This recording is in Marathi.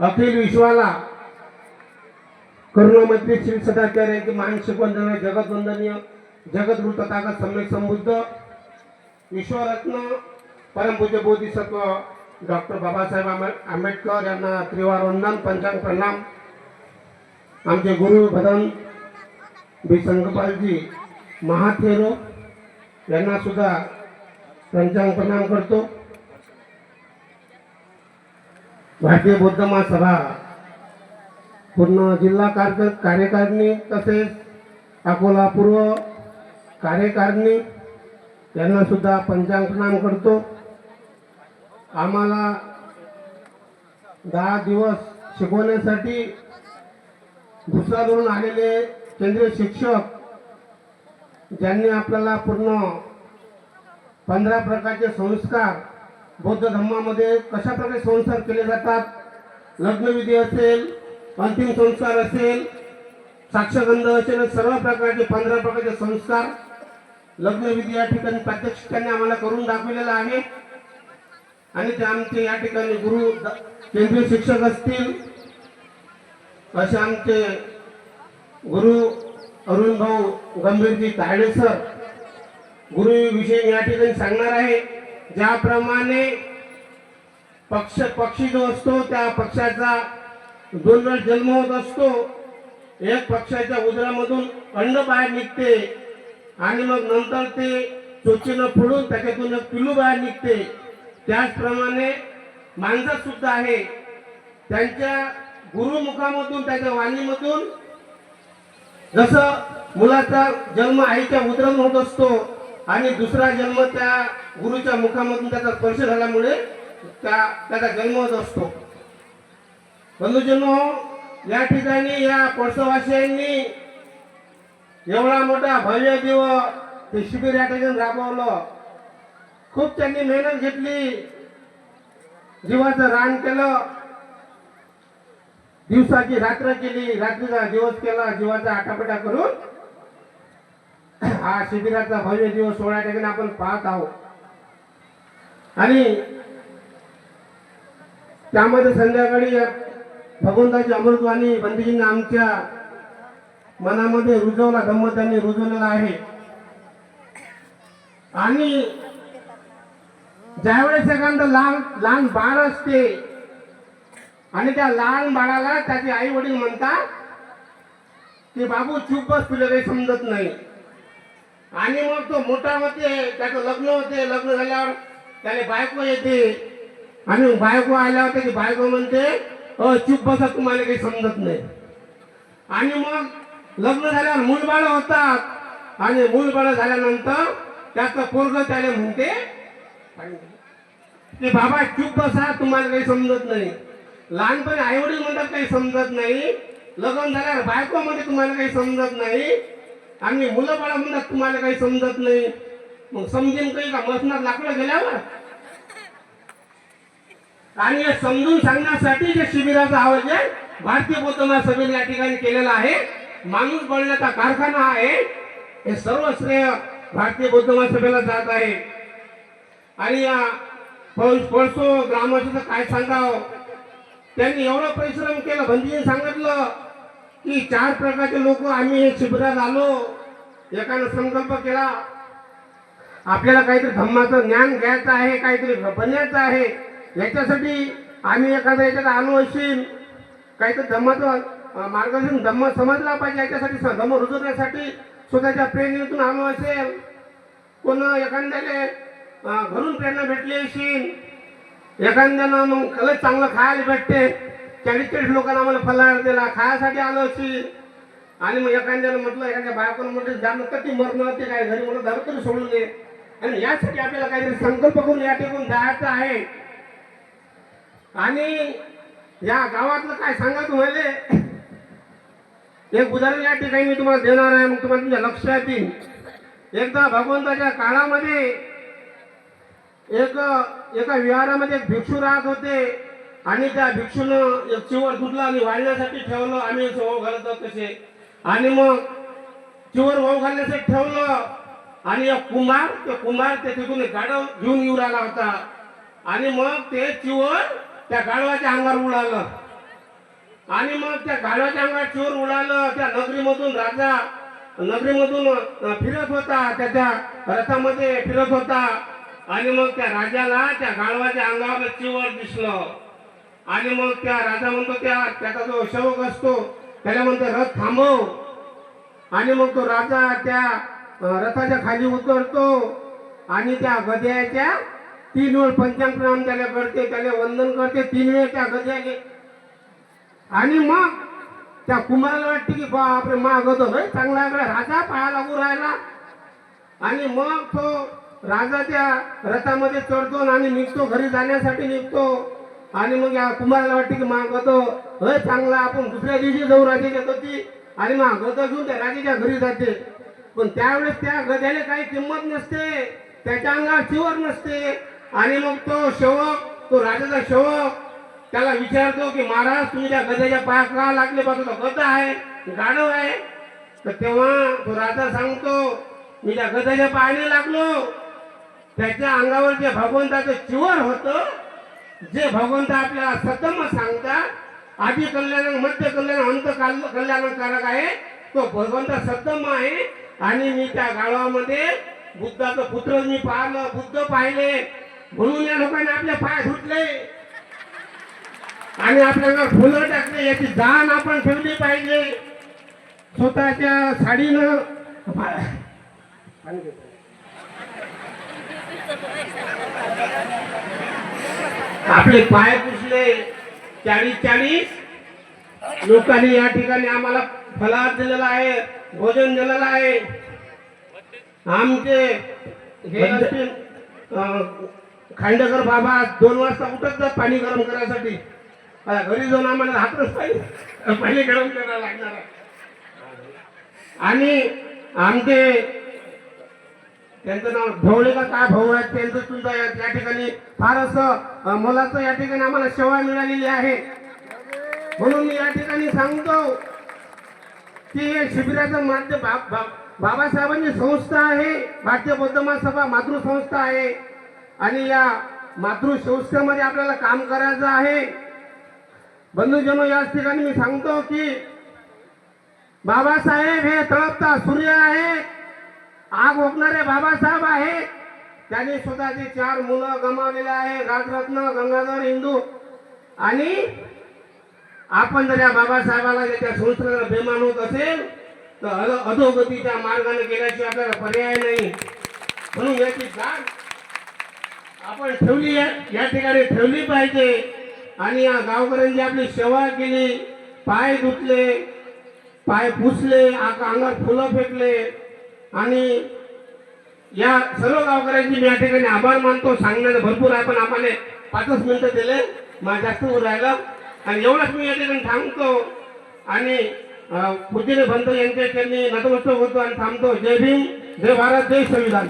अखिल विश्वाला. करुणामंत्री श्री सदाचार्यांची मानसिक वंदना जगत वंदनीय जगद्गुरु तथागत सम्यक समृद्ध विश्वरत्न परमपूज्य बोधिसत्व डॉक्टर बाबासाहेब आंबे- आंबेडकर यांना त्रिवार वंदन पंचांग प्रणाम. आमचे गुरु भदन बी. संगपालजी महाथेरो यांना सुद्धा पंचांग प्रणाम करतो. भारतीय बौद्ध महासभा. पूर्ण जिल्हा कार्य कार्यकारिणी तसेच अकोला पूर्व कार्यकारिणी यांना सुद्धा पंचांग प्रणाम करतो. आम्हाला दहा दिवस शिकवण्यासाठी दुसऱ्यावरून आलेले केंद्रीय शिक्षक ज्यांनी आपल्याला पूर्ण पंधरा प्रकारचे संस्कार बौद्ध धर्मामध्ये कशा प्रकारे संस्कार केले जातात? लग्नविधी असेल अंतिम संस्कार असेल साक्षगंध असेल सर्व प्रकारचे पंधरा प्रकारचे संस्कार लग्नविधी या ठिकाणी प्रात्यक्षिकांनी आम्हाला करून दाखवलेला आहे. आणि ते आमचे या ठिकाणी गुरु केंद्रीय शिक्षक असतील असे आमचे गुरु अरुण भाऊ गंभीरजी तायडे सर गुरु विषयी या ठिकाणी सांगणार आहे. ज्याप्रमाणे पक्ष पक्षी जो असतो त्या पक्षाचा दोन वेळ जन्म होत असतो. एक पक्षाच्या उदरामधून अंड बाहेर निघते आणि मग नंतर ते चोचीनं फोडून त्याच्यातून एक पिलू बाहेर निघते. त्याचप्रमाणे माणसात सुद्धा आहे. त्यांच्या गुरुमुखामधून त्याच्या वाणीमधून जसं मुलाचा जन्म आईच्या उदरात होत असतो आणि दुसरा जन्म त्या गुरुच्या मुखामधून त्याचा स्पर्श झाल्यामुळे त्या त्याचा जन्म असतो. बंधुजनो या ठिकाणी या पडसवासियांनी एवढा मोठा भव्य देव ते शिबिर या ठिकाणी राबवलं. खूप त्यांनी मेहनत घेतली. जीवाचं रान केलं. दिवसाची रात्र केली. रात्रीचा दिवस केला. जीवाचा आटापटा करून हा शिबिराचा भव्य दिवस सोळा ठिकाणी आपण पाहत आहोत. आणि त्यामध्ये संध्याकाळी भगवंताची अमृतवाणी बंदीजींना आमच्या मनामध्ये रुजवला धम्म त्यांनी रुजवलेला आहे. आणि ज्यावेळेस एखादं लहान लहान बाळ असते आणि त्या लहान बाळाला त्याचे आई वडील म्हणतात की बाबू चूप बस तुला काही समजत नाही. आणि मग तो मोठा होते त्याचं लग्न होते लग्न झाल्यावर त्याने बायको येते. आणि बायको आल्यावर त्याची बायको म्हणते अ चुप बसा तुम्हाला काही समजत नाही. आणि मग लग्न झाल्यावर मूलबाळ होतात. आणि मूलबाळ झाल्यानंतर त्याचं पोरग त्याला म्हणते की बाबा चुप बसा तुम्हाला काही समजत नाही. लहानपणी आईवडील म्हणतात काही समजत नाही. लग्न झाल्यावर बायको म्हणजे तुम्हाला काही समजत नाही. आणि मुलं बाळा म्हणतात तुम्हाला काही समजत नाही. मग समजेन काही का? मसनात लाकडं गेल्यावर? आणि हे समजून सांगण्यासाठी जे शिबिराचं आयोजन भारतीय बोधना सभेने या ठिकाणी केलेलं आहे. माणूस बनण्याचा कारखाना आहे. हे सर्व श्रेय भारतीय बौद्ध महासभेला जात आहे. आणि या पळसो ग्रामवासीचं काय सांगावं? त्यांनी एवढं परिश्रम केलं बंदीने सांगितलं. की चार प्रकारचे लोक आम्ही हे शिबिरात आलो. एकानं संकल्प केला आपल्याला काहीतरी धम्माचं ज्ञान घ्यायचं आहे काहीतरी बनवायचं आहे. याच्यासाठी आम्ही एखाद्या याच्यात आलो असेल काहीतरी धम्माचं मार्गदर्शन धम्म समजला पाहिजे याच्यासाठी धम्म रुजवण्यासाठी स्वतःच्या प्रेरणेतून आलो असेल. कोण एखाद्याने घरून प्रेरणा भेटली असेल एखाद्यानं मग खरंच चांगलं खायला भेटते चाळीस चाळीस लोकांना आम्हाला फलाहार दिला खायासाठी आलो अशी. आणि मग एखाद्यानं म्हटलं एखाद्या बायकोनं म्हटलं जाणं कधी मरणं ते काय घरी म्हणून दारू तरी सोडून दे. आणि यासाठी आपल्याला काहीतरी संकल्प करून या ठिकाणी जायचं आहे. आणि या गावातलं काय सांगा तुम्हाला म्हणजे, एक उदाहरण या ठिकाणी मी तुम्हाला देणार आहे मग तुम्हाला तुमच्या लक्षात येईल. एकदा भगवंताच्या काळामध्ये एक एका विहारामध्ये एक भिक्षू राहत होते. आणि त्या भिक्षूनं एक चिवर धुतला आणि वाळण्यासाठी ठेवलं आम्ही असे वाव घालत तसे. आणि मग चिवर वाव घालण्यासाठी ठेवलं आणि एक कुंभार ते कुंभार ते तिथून गाडव घेऊन येऊ राहिला होता. आणि मग ते चिवर त्या गाडवाच्या अंगावर उडालं. आणि मग त्या गाढवाच्या अंगावर चिवर उडालं त्या नगरीमधून राजा नगरीमधून फिरत होता त्याच्या रथामध्ये फिरत होता. आणि मग त्या राजाला त्या गाडवाच्या अंगावर चिवर दिसलं. आणि मग त्या राजा म्हणतो त्या त्याचा जो शवक असतो त्याला म्हणतो रथ थांबव. आणि मग तो राजा त्या रथाच्या खाली उतरतो आणि त्या गद्याच्या तीन वेळ पंचांग प्रणाम त्याला करते त्याला वंदन करते तीन वेळ त्या गद्याले आणि मग त्या कुमाराला वाटते की बापरे मा तो लय चांगला राजा पाया लागू राहिला. आणि मग तो राजा त्या रथामध्ये चढतो आणि निघतो घरी जाण्यासाठी निघतो. आणि मग या वाटते की मागवतो हय चांगला आपण दुसऱ्या दिवशी जाऊ घेतो ती आणि मग घेऊन त्या राजाच्या घरी जाते. पण त्यावेळेस त्या गध्याला काही किंमत नसते त्याच्या अंगावर चिवर नसते. आणि मग तो शेवक तो राजाचा शेवक त्याला विचारतो की महाराज तुम्ही त्या गद्याच्या पायात का लागले? बा गद आहे गाढव आहे. तर तेव्हा तो राजा सांगतो मी त्या गद्याच्या पायाने लागलो. त्याच्या अंगावर जे भगवंताचं चिवर होतं जे भगवंत आपल्याला सतम सांगतात आधी कल्याण मध्य कल्याण अंत कल्याणकारक आहे तो भगवंत सतम आहे. आणि मी त्या गावामध्ये बुद्धाचं पुत्र मी पाहिलं बुद्ध पाहिले. म्हणून या लोकांनी आपले पाय धुतले. आणि आपल्याला फुलं टाकले याची जाण आपण ठेवली पाहिजे. स्वतःच्या साडीनं पाणी आपले पाय पुसले. चाळीस चाळीस. लोकांनी या ठिकाणी आम्हाला फलाहार दिलेला आहे भोजन दिलेलं आहे. आमचे हे असतील खांडेकर बाबा दोन वाजता उठत जात पाणी गरम करायसाठी. घरी जाऊन आम्हाला हातच पाहिजे. पाणी गरम करायला लागणार आणि आमचे त्यांचं नाव ढवळे का? काय भाऊ आहेत त्यांचं सुद्धा या ठिकाणी फार असं मोलाचं या ठिकाणी आम्हाला सेवा मिळालेली आहे. म्हणून मी या ठिकाणी सांगतो की हे शिबिराचं माध्यम बाबासाहेबांची संस्था आहे भारतीय बौद्ध महासभा मातृसंस्था आहे. आणि या मातृसंस्थेमध्ये आपल्याला काम करायचं आहे. बंधुजनो याच ठिकाणी मी सांगतो की बाबासाहेब हे तळपता सूर्य आहे आग ओकणारे बाबासाहेब आहे. त्यांनी स्वतःचे चार मुलं गमावलेले आहे राजरत्न गंगाधर हिंदू आणि आपण जर या बाबासाहेबाला जर त्या संस्थेला बेमान होत असेल तर अधोगतीच्या मार्गाने गेल्याशिवाय आपल्याला पर्याय नाही. म्हणून याची जाण आपण ठेवली आहे- या ठिकाणी ठेवली पाहिजे. आणि या गावकऱ्यांची आपली सेवा केली पाय धुतले पाय पुसले आक- अंगावर फुलं फेकले आणि या सर्व गावकऱ्यांची मी या ठिकाणी आभार मानतो. सांगण्याचं भरपूर आहे पण आम्हाला पाचच मिनिटं दिले. मला जास्त होऊ राहिलं. आणि एवढंच मी या ठिकाणी थांबतो. आणि पूजेने बनतो यांच्या त्यांनी नतमस्तक होतो आणि थांबतो. जय भीम जय भारत जय संविधान.